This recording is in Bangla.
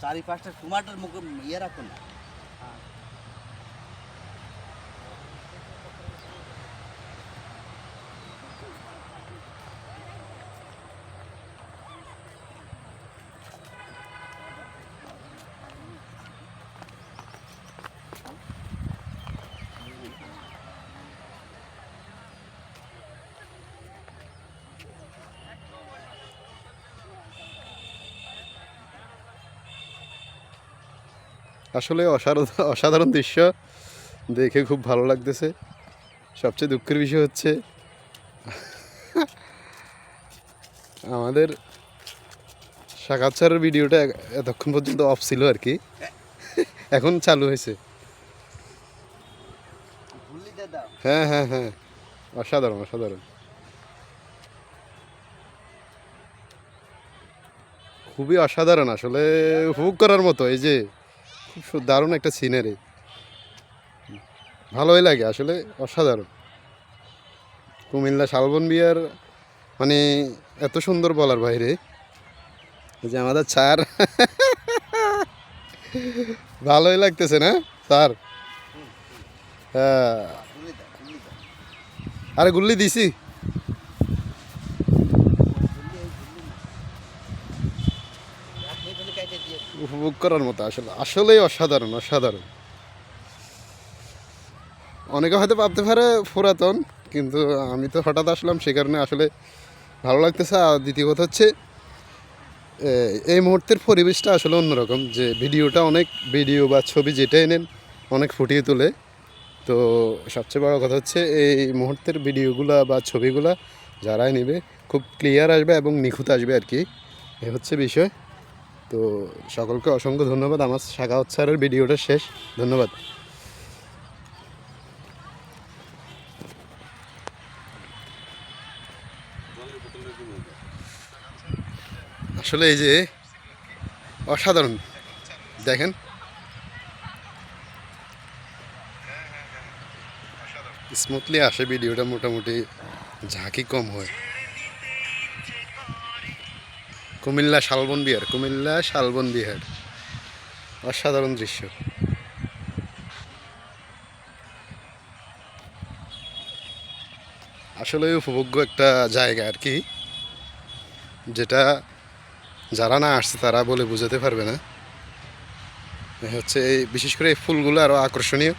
চারি পাঁচটা টমাটোর মুখে ইয়ে রাখো না আসলে অসাধারণ অসাধারণ দৃশ্য দেখে খুব ভালো লাগতেছে। সবচেয়ে দুঃখের বিষয় হচ্ছে আমাদের সাকাচ্ছারের ভিডিওটা এতক্ষণ পর্যন্ত অফ ছিল আর কি। এখন চালু হয়েছে। হ্যাঁ হ্যাঁ হ্যাঁ। অসাধারণ অসাধারণ। খুবই অসাধারণ আসলে উপভোগ করার মতো এই যে দারুণ একটা সিনারি ভালোই লাগে, আসলে অসাধারণ। কুমিল্লা শালবন বিয়ার মানে এত সুন্দর বলার বাইরে। যে আমাদের স্যার। ভালোই লাগতেছে না, স্যার? হ্যাঁ। আরে গুল্লি দিছি ভুলি এই ভুলি না আপনি তাহলে কাইটে দিয়ে দিন। উপভোগ করার মতো আসলে। আসলেই অসাধারণ অসাধারণ। অনেকে হয়তো ভাবতে পারে পুরাতন, কিন্তু আমি তো হঠাৎ আসলাম সে কারণে আসলে ভালো লাগতেছে। আর দ্বিতীয় কথা হচ্ছে এই মুহূর্তের পরিবেশটা আসলে অন্যরকম, যে ভিডিওটা অনেক ভিডিও বা ছবি যেটাই নেন, অনেক ফুটিয়ে তোলে। তো সবচেয়ে বড় কথা হচ্ছে, এই মুহূর্তের ভিডিওগুলা বা ছবিগুলা যারাই নেবে, খুব ক্লিয়ার আসবে এবং নিখুঁত আসবে আর কি। এ হচ্ছে বিষয়। তো সকলকে অসংখ্য ধন্যবাদ। আমার শাখা উৎসারের ভিডিওটা শেষ। ধন্যবাদ। আসলে এই যে অসাধারণ। দেখেন। স্মুথলি আসে ভিডিওটা, মোটামুটি ঝাঁকি কম হয়। কুমিল্লা শালবন বিহার কুমিল্লা শালবন বিহার অসাধারণ দৃশ্য। আসলে উপভোগ্য একটা জায়গা আর কি, যেটা যারা না আসছে তারা বলে বোঝাতে পারবে না। হচ্ছে এই, বিশেষ করে এই ফুলগুলো আরও আকর্ষণীয়।